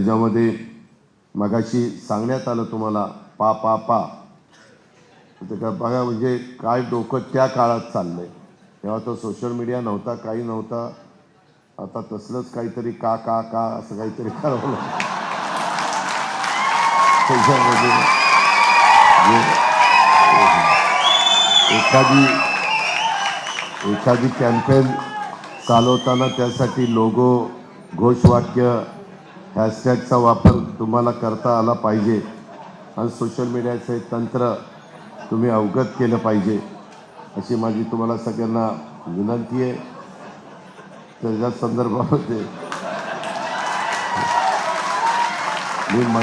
त्याच्यामध्ये मगाशी सांगण्यात आलं तुम्हाला पा पा पा. तर बघा म्हणजे काय डोकं त्या काळात चाललंय. तेव्हा तो सोशल मीडिया नव्हता काही नव्हता. आता तसलंच काहीतरी का का का असं काहीतरी करावं त्याच्यामध्ये एखादी एखादी कॅम्पेन चालवताना त्यासाठी लोगो घोषवाक्य हॅशटॅगचा वापर तुम्हाला करता आला पाहिजे. आणि सोशल मीडियाचे तंत्र तुम्ही अवगत केलं पाहिजे. अशी माझी तुम्हाला सगळ्यांना विनंती आहे. त्याच्या संदर्भामध्ये मी मग